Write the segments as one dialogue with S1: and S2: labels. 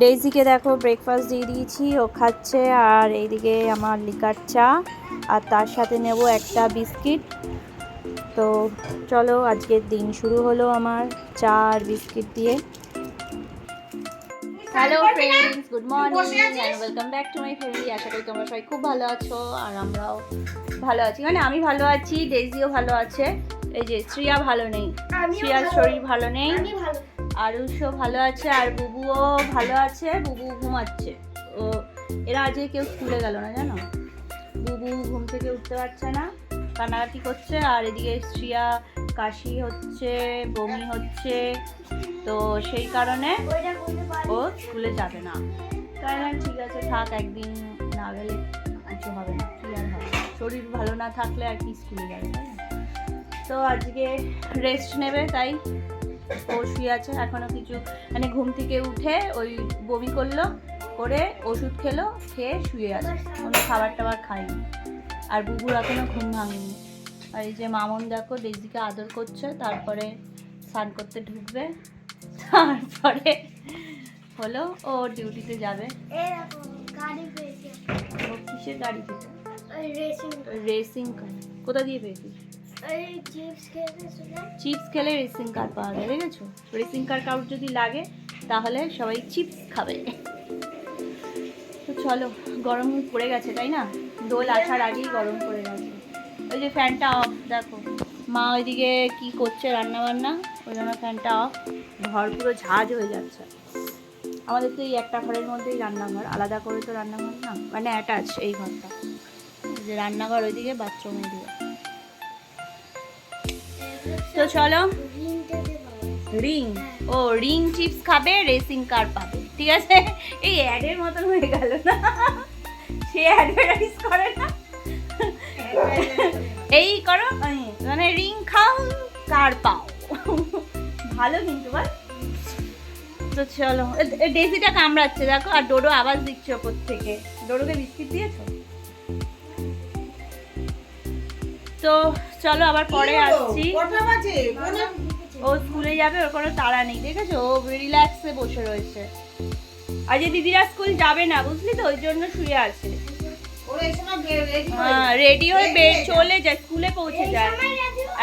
S1: ডেইজিকে দেখো ব্রেকফাস্ট দিয়ে দিয়েছি ও খাচ্ছে আর এইদিকে আমার লিকার চা আর তার সাথে নেব একটা বিস্কিট। তো চলো আজকের দিন শুরু হলো আমার চা আর বিস্কিট দিয়ে। Hello friends good morning and welcome back to my family আশা করি তোমরা সবাই খুব ভালো আছো আর আমরাও ভালো আছি। মানে আমি ভালো আছি ডেইজিও ভালো আছে। এই যে শ্রিয়া ভালো নেই। শ্রিয়ার শরীর ভালো নেই। আরুষও ভালো আছে, আর বুবুও ভালো আছে, বুবু ঘুমাচ্ছে। ও, এরা আজকে কেউ স্কুলে গেল না, জানো? বুবু ঘুম থেকে উঠতে পারছে না, কান্নাকাটি করছে, আর এদিকে শ্রিয়া, কাশি হচ্ছে, বমি হচ্ছে, তো সেই কারণে ও স্কুলে যাবে না। তাই না, ঠিক আছে, থাক, একদিন না গেলে কিছু হবে না, কি আর হবে? শরীর ভালো না থাকলে আর কি স্কুলে যাবে তো আজকে রেস্ট নেবে, তাই ও শুয়ে আছে এখনও কিছু মানে ঘুম থেকে উঠে ওই বমি করল করে ওষুধ খেলো খেয়ে শুয়ে আছে কোনো খাবার টাবার খায়নি আর বুবুর এখনও ঘুম ভাঙেনি। আর এই যে মামন দেখো ডেজিকে আদর করছে তারপরে স্নান করতে ঢুকবে তারপরে হলো ও ডিউটিতে যাবে। কিসের গাড়ি রেসিং কার কোথা দিয়ে পেয়েছিস? চিপস খেলে রেসিং কার পাওয়া যায় দেখেছ রেসিং কার কারোর যদি লাগে, তাহলে সবাই চিপস খাবে। তো চলো, গরম পড়ে গেছে, তাই না? দোল আসার আগেই গরম পড়ে গেছে। ওই যে ফ্যানটা অফ দেখো। মা ওইদিকে কি করছে রান্না বান্না ওই জন্য ফ্যানটা অফ ঘর পুরো ঝাঁজ হয়ে যাচ্ছে। আমাদের তো এই একটা ঘরের মধ্যেই রান্নাঘর। আলাদা করে তো রান্নাঘর না? মানে অ্যাটাচ এই ঘরটা। যে রান্নাঘর ওইদিকে বাথরুম ওইদিকে তো চলো। রিং। ও, রিং চিপস খাবে, রেসিং কার পাবে। ঠিক আছে? এই অ্যাডের মতন হয়ে গেল না? সে অ্যাডভার্টাইজ করে না? এই করো। মানে রিং খাও, কার পাও। ভালো কিন্তু, বল। তো চলো। এ কামড়াচ্ছে, দেখো। আর ডোডো আওয়াজ দিচ্ছে ওপর থেকে। ডোডোকে বিস্কিট দিয়েছ? তো চলো আবার পরে আসছি। ও স্কুলে যাবে ওর কোনো তাড়া নেই দেখেছ? ও রিল্যাক্সে বসে রয়েছে। আর যে দিদিরা স্কুল যাবে না বুঝলি তো? ওই জন্য শুয়ে আছে। হ্যাঁ রেডি হয়ে বের চলে যায় স্কুলে পৌঁছে যায়।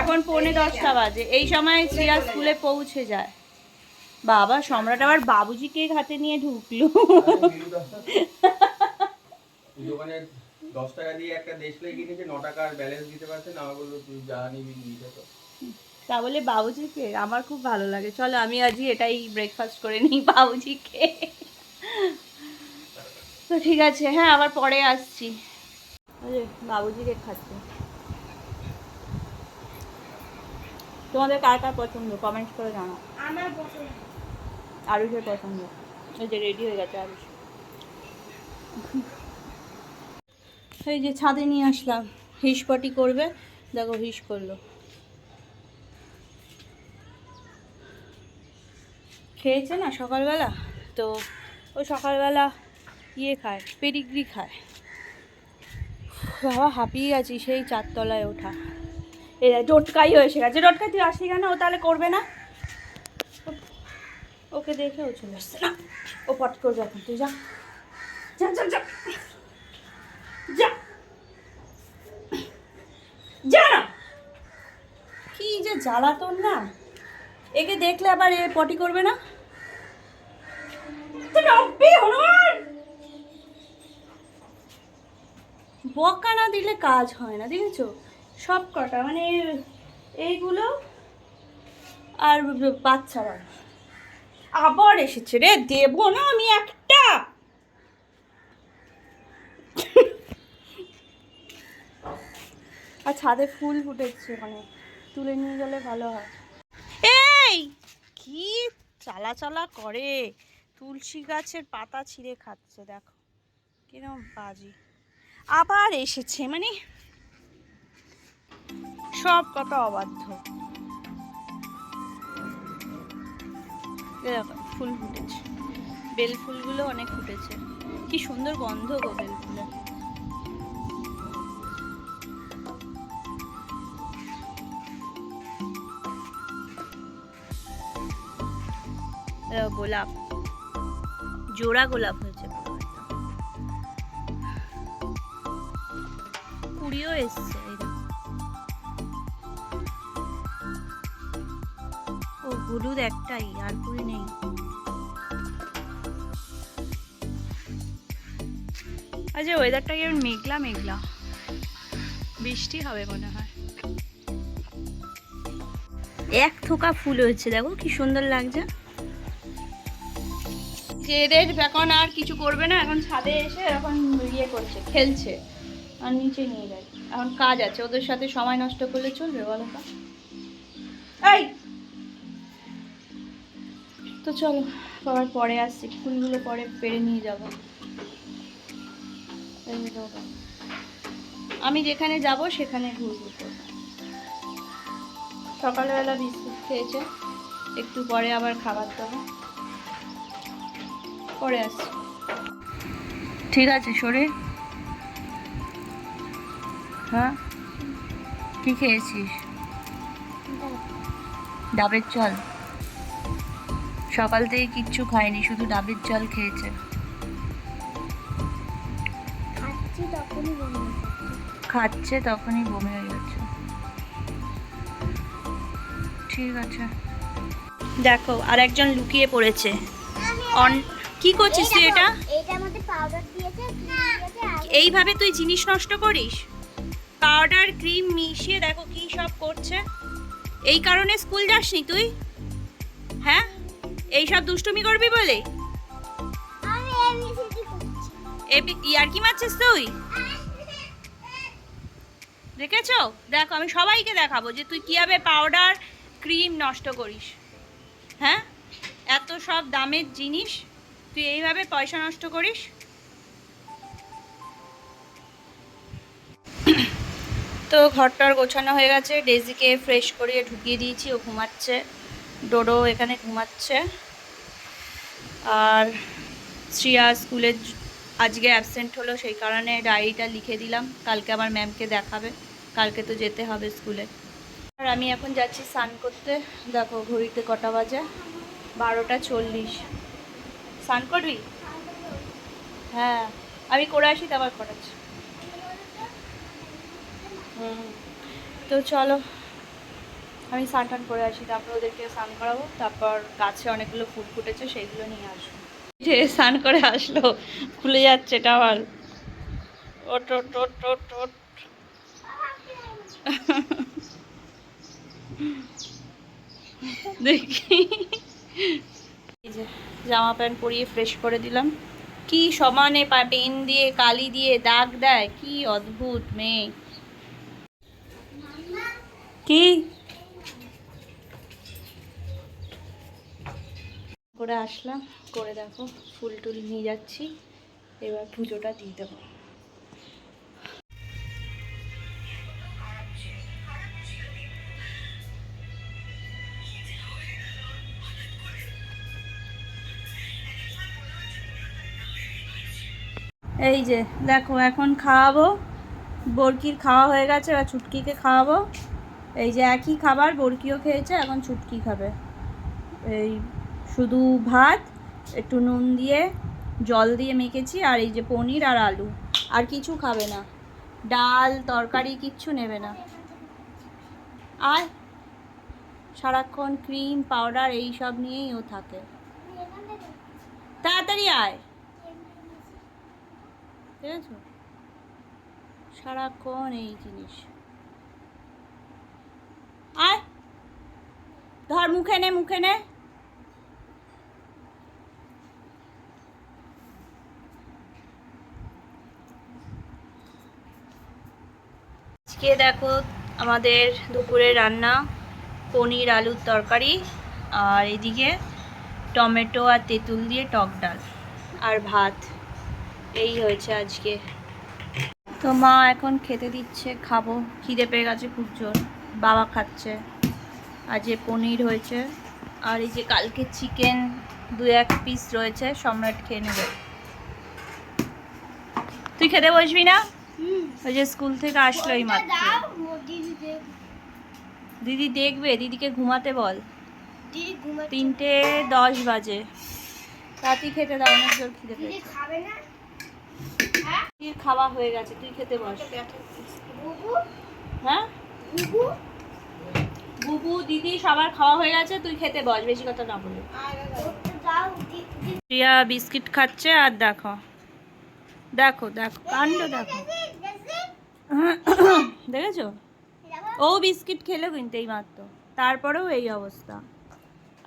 S1: এখন পৌনে দশটা বাজে। এই সময় শ্রিয়া স্কুলে পৌঁছে যায়। বাবা সম্রাট আবার বাবুজি কেক হাতে নিয়ে ঢুকলো।
S2: দোকানে দশ টাকা দিয়ে একটা দেশলাই কিনেছে ন টাকার ব্যালেন্স দিতে পারছে না আমার বলল তুই যা নিবি নিতে তো।
S1: তা বলে বাবুজি কেক আমার খুব ভালো লাগে। চলো আমি আজই এটাই ব্রেকফাস্ট করে নিই বাবুজি কেক তো ঠিক আছে হ্যাঁ আবার পরে আসছি। ওই যে বাবুজি কেক খাচ্ছে। তোমাদের কার কার পছন্দ? কমেন্ট করে জানাও। আরুষের পছন্দ। এই যে রেডি হয়ে গেছে আরুষ। এই যে ছাদে নিয়ে আসলাম। হিসপটি করবে দেখো হিস করল। খেয়েছে না সকালবেলা? তো ও সকালবেলা ইয়ে খায় পেডিগ্রি খায়। বাবা হাঁপিয়ে গেছি সেই চারতলায় ওঠা। এই দেখ, টোটকাইও এসে গেছে। টোটকা তুই আসলি কেন? ও তাহলে করবে না? ওকে দেখে ও চলে আসছে। না ও পট করবে এখন। তুই যা। যা যা যা। জ্বালাতন না? একে দেখলে আবার এ পটি করবে না? বকা না দিলে কাজ হয় না দেখেছ? সব কটা মানে এইগুলো আর বাচ্চারা। আবার এসেছে রে দেবো না আমি একটা! আর ছাদে ফুল ফুটেছে মানে তুলে নিয়ে গেলে ভালো হয়। এই, কি চালা চালা করে? তুলসী গাছের পাতা ছিঁড়ে খাচ্ছে, দেখো। কিরম বাজি। আবার এসেছে মানে সব কথা অবাধ্য। ফুল ফুটেছে। বেল ফুলগুলো অনেক ফুটেছে। কি সুন্দর গন্ধ গো বেল ফুলের গোলাপ। জোড়া গোলাপ হয়েছে। কুড়িও এসছে ও, হলুদ একটাই, আর কুড়ি নেই। আচ্ছা ওয়েদারটা কেমন মেঘলা মেঘলা? বৃষ্টি হবে মনে হয়। এক থোকা ফুল হয়েছে, দেখো কি সুন্দর লাগছে। যে এদের এখন আর কিছু করবে না, এখন ছাদে এসে এখন ইয়ে করছে, খেলছে, আর নিচে নিয়ে যায়। এখন কাজ আছে, ওদের সাথে সময় নষ্ট করলে চলবে বলো তো? এই! তো চলো আবার পরে আসছি, ফুলগুলো পরে পেরে নিয়ে যাব। আমি যেখানে যাব সেখানে করব সকালবেলা বিস্কুট খেয়েছে, একটু পরে আবার খাবার দেবো। পরে আসছি। ঠিক আছে সরে। হ্যাঁ? কি খেয়েছিস? ডাবের জল। সকাল থেকে কিচ্ছু খায়নি শুধু ডাবের জল খেয়েছে।
S3: খাচ্ছি তখনই বমি হচ্ছে।
S1: খাচ্ছে তখনই বমি হয়ে যাচ্ছে। ঠিক আছে। দেখো আর একজন লুকিয়ে পড়েছে। অন কি করছিস তুই এটা?
S3: মধ্যে পাউডার দিয়েছে
S1: এইভাবে তুই জিনিস নষ্ট করিস? পাউডার ক্রিম মিশিয়ে দেখো কি সব করছে। এই কারণে স্কুল যাসনি তুই? হ্যাঁ? এই সব দুষ্টুমি করবি বলে? ইয়ার কি মারছিস তুই? দেখেছ? দেখো আমি সবাইকে দেখাবো যে তুই কীভাবে পাউডার ক্রিম নষ্ট করিস। হ্যাঁ? এত সব দামের জিনিস তুই এইভাবে পয়সা নষ্ট করিস? তো ঘরটার গোছানো হয়ে গেছে। ডেজিকে ফ্রেশ করিয়ে ঢুকিয়ে দিয়েছি, ও ঘুমাচ্ছে। ডোডো এখানে ঘুমাচ্ছে। আর শ্রিয়া স্কুলে আজকে অ্যাবসেন্ট হলো, সেই কারণে ডায়েরিটা লিখে দিলাম। কালকে আবার ম্যামকে দেখাবে। কালকে তো যেতে হবে স্কুলে। আর আমি এখন যাচ্ছি স্নান করতে। দেখো, ঘড়িতে কটা বাজে? বারোটা চল্লিশ। স্নান করবি? হ্যাঁ আমি করে আসি, তারপর করাচ্ছি। হুম, তো চলো, আমি স্নান টান করে আসি, তারপর ওদেরকে স্নান করাবো, তারপর গাছে অনেকগুলো ফুল ফুটেছে, সেইগুলো নিয়ে আসব। যে স্নান করে আসলো, খুলে যাচ্ছে টাওয়াল ওট ওট ওট ওট। দেখি। এই যে জামা প্যান্ট পরিয়ে ফ্রেশ করে দিলাম। কি সমানে পেন দিয়ে, কালি দিয়ে দাগ দেয়, কি অদ্ভুত মেয়ে। কি? করে আসলাম, করে দেখো, ফুল টুল নিয়ে যাচ্ছি, এবার পুজোটা দিয়ে দেবো। এই যে, দেখো, এখন খাওয়াবো। বরকির খাওয়া হয়ে গেছে, এবার ছুটকিকে খাওয়াবো। এই যে একই খাবার, বরকিও খেয়েছে, এখন ছুটকি খাবে। এই শুধু ভাত, একটু নুন দিয়ে, জল দিয়ে মেখেছি, আর এই যে পনির আর আলু। আর কিছু খাবে না। ডাল, তরকারি, কিচ্ছু নেবে না। আর সারাক্ষণ ক্রিম, পাউডার, এই সব নিয়েই ও থাকে। তাড়াতাড়ি আয়। ঠিক আছে সারাক্ষণ এই জিনিস। আয়! ধর, মুখে নে মুখে নে। আজকে দেখো আমাদের দুপুরে রান্না, পনির, আলুর তরকারি, আর এদিকে টমেটো আর তেঁতুল দিয়ে টক ডাল, আর ভাত। এই হয়েছে আজকে। তো মা এখন খেতে দিচ্ছে খাব। খিদে পেয়ে গেছে খুব জোর। বাবা খাচ্ছে। আর যে পনির হয়েছে আর এই যে কালকে চিকেন দু এক পিস রয়েছে সম্রাট খেয়ে নেবে। তুই খেতে বসবি না? ওই যে স্কুল থেকে আসলো এই মাত্র।
S3: দিদি
S1: দেখবে দিদিকে ঘুমাতে বল। তিনটে দশ বাজে। তাতি খেতে দাও অনেক জোর খিদে পেয়েছে।
S3: খাবে না?
S1: তুই খাওয়া হয়ে গেছে তুই খেতে বস।
S3: বুবু?
S1: হ্যাঁ?
S3: বুবু?
S1: বুবু দিদি সবার খাওয়া হয়ে গেছে তুই খেতে বস বেশি কথা না বলে। প্রিয়া বিস্কিট খাচ্ছে আর দেখো। দেখো দেখো কাণ্ড দেখো। দেখেছ? ও বিস্কিট খেলো কিন্তু এই মাত্র তারপরেও এই অবস্থা।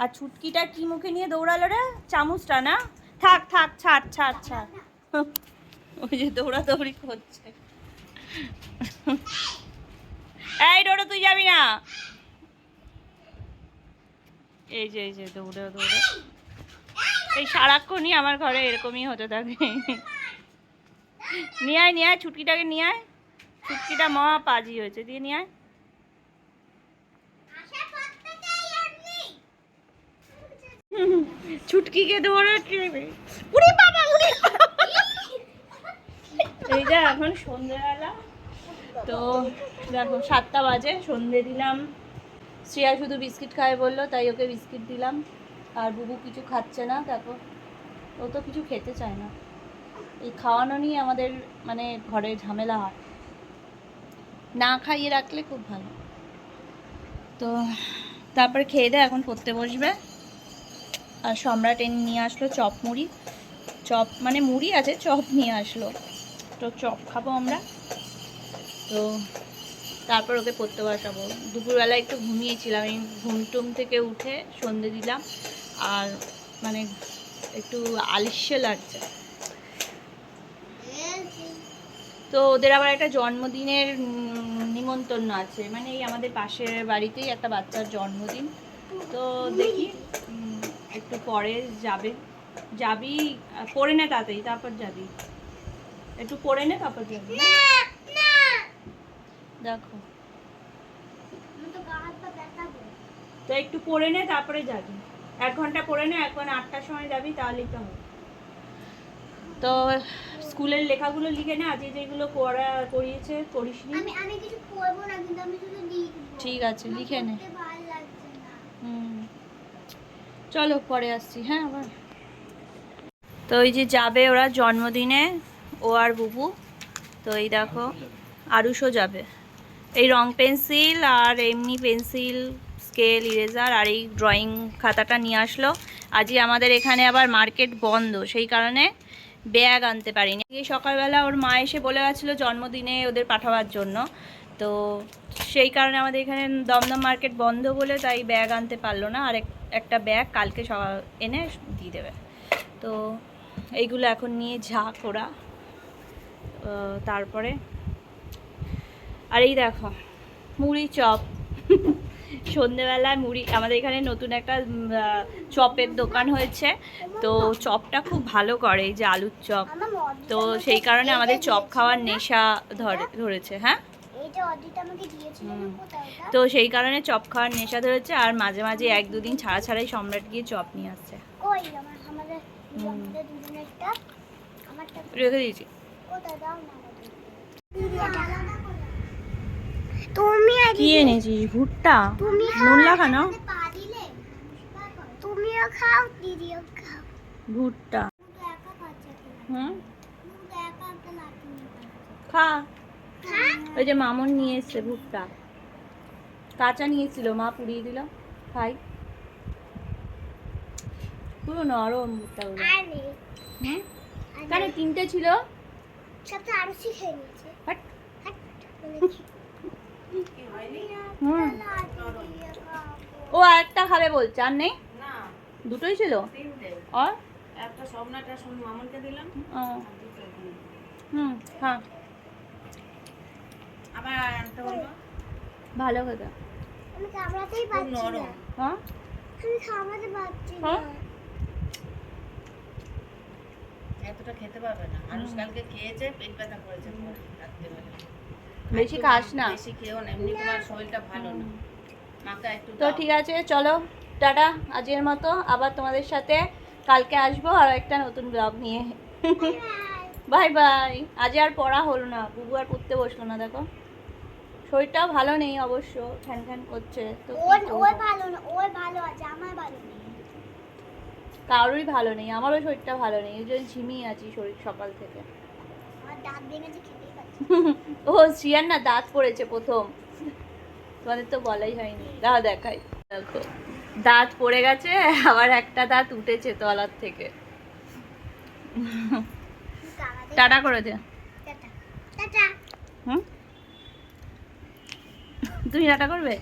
S1: আর ছুটকিটা কি মুখে নিয়ে দৌড়ালো রে? চামচটা না? থাক থাক ছাড় ছাড় ছাড়। ওই যে দৌড়াদৌড়ি করছে। এই ডোডো, তুই যাবি না? এই যে এই যে, দৌড়ে দৌড়ে। এই সারাক্ষণই আমার ঘরে এরকমই হতে থাকে। নিয়ে আয় নিয়ে আয়, ছুটকিটাকে নিয়ে আয়। ছুটকিটা মহা পাজি হয়েছে, দিয়ে নিয়ে আয়। ছুটকিকে দৌড়াচ্ছে উড়ি বাবা, উড়ি। এই যে এখন সন্ধ্যেবেলা। তো দেখো, সাতটা বাজে, সন্ধে দিলাম। শ্রেয়া শুধু বিস্কিট খায় বলল, তাই ওকে বিস্কিট দিলাম। আর বুবু কিছু খাচ্ছে না, দেখো। ও তো কিছু খেতে চায় না। এই খাওয়ানো নিয়ে আমাদের মানে ঘরে ঝামেলা হয়। না খাইয়ে রাখলে খুব ভালো। তো তারপরে খেয়ে দেয় এখন পড়তে বসবে। আর সম্রাট এনে নিয়ে আসলো চপ মুড়ি। চপ মানে মুড়ি আছে, চপ নিয়ে আসলো। তো চপ খাব আমরা। তো তারপর ওকে পড়তে বসাবো। দুপুরবেলা একটু ঘুমিয়েছিলাম, এই ঘুম টুম থেকে উঠে সন্ধে দিলাম। আর মানে একটু আলিস্য লাগছে তো ওদের আবার একটা জন্মদিনের নিমন্ত্রণ আছে। মানে এই আমাদের পাশের বাড়িতেই একটা বাচ্চার জন্মদিন। তো দেখি একটু পরে যাবে। যাবি, পড়ে নে তাড়াতাড়ি, তারপর যাবি। একটু পড়ে নে তারপর যাবি দেখো।
S3: তো করে।
S1: একটু পড়ে নে তারপরে যাবি। এক ঘণ্টা পড়ে নে এখন আটটার সময় যাবি তাহলেই তো হবে। তো স্কুলের লেখাগুলো লিখে নে আজকে যেগুলো পড়া করিয়েছে করিসনি
S3: আমি আমি কিছু করব না কিন্তু আমি শুধু লিখব।
S1: ঠিক আছে লিখে নে।
S3: না।
S1: হুম। চলো পরে আসছি হ্যাঁ আবার। তো ওই যে যাবে ওরা জন্মদিনে ও আর বুবু। তো এই দেখো আরুষও যাবে। এই রং পেন্সিল আর এমনি পেন্সিল স্কেল ইরেজার আর এই ড্রয়িং খাতাটা নিয়ে আসলো। আজকে আমাদের এখানে আবার মার্কেট বন্ধ সেই কারণে ব্যাগ আনতে পারিনি। এই সকালবেলা ওর মা এসে বলে গেছিল জন্মদিনে ওদের পাঠাবার জন্য। তো সেই কারণে আমাদের এখানে দমদম মার্কেট বন্ধ বলে তাই ব্যাগ আনতে পারল না। আর এক- একটা ব্যাগ কালকে সকাল এনে দিয়ে দেবে। তো এইগুলো এখন নিয়ে ঝাঁক আহ, তারপরে আর এই দেখো মুড়ি চপ। সন্ধেবেলায় মুড়ি আমাদের এখানে নতুন একটা চপের দোকান হয়েছে। তো চপটা খুব ভালো করে এই যে আলুর চপ। তো সেই কারণে আমাদের চপ খাওয়ার নেশা ধরে ধরেছে হ্যাঁ? তো সেই কারণে চপ খাওয়ার নেশা ধরেছে আর মাঝে মাঝে এক দুদিন ছাড়া ছাড়াই সম্রাট গিয়ে চপ নিয়ে আসছে। রেখে দিয়েছি।
S3: তুমি
S1: কি এনেছিস? ভুট্টা?
S3: তুমি
S1: নুন লাগানো
S3: তুমিও খাও দিদিও খাও।
S1: ভুট্টা। হুম। খা? ওই যে মামন নিয়ে এসছে ভুট্টা। কাঁচা নিয়েছিল মা পুড়িয়ে দিল। খাই। পুরো নরম
S3: নেই
S1: কেন তিনটে ছিল?
S3: সব তো আরও শিখে নিয়েছে।
S1: ও একটা খাবে বলছে আর নেই? দুটোই ছিল? আর?
S4: একটা স্বপ্নটা শুন মামনকে দিলাম।
S1: হুম হ্যাঁ
S4: আবার আনতে বলব
S1: ভালো কথা।
S3: আমি কামড়াতেই পারছি না।
S1: হ্যাঁ?
S3: আমি কামড়াতে পারছি না।
S4: খেতে পারবে না। আনুষ কালকে খেয়েছে পেট ব্যথা করেছে রাত্রিবেলা।
S1: বেশি খাস না?
S4: বেশি খেও না এমনি তোমার শরীরটা ভালো না। মাকে একটু
S1: তো ঠিক আছে চলো টাটা আজকের মতো। আবার তোমাদের সাথে কালকে আসব আর একটা নতুন ব্লগ নিয়ে। Bye bye. আজ আর পড়া হলো না বুবু আর পড়তে বসল না দেখো। শরীরটাও ভালো নেই অবশ্য খ্যান খ্যান করছে। তো?
S3: ওর ভালো না ওর ভালো আছে আমার ভালো নেই।
S1: কারোরই ভালো নেই আমারও শরীরটা ভালো নেই এই জন্য ঝিমিয়ে আছি শরীর সকাল থেকে। ও শ্রিয়ার না। দাঁত পড়েছে প্রথম। তোমাদের তো বলাই হয়নি। দাও দেখাই। দেখো দাঁত পড়ে গেছে আবার একটা দাঁত উঠেছে তলার থেকে।
S3: Tata tata.
S1: হুম? তুমি টাটা করবে?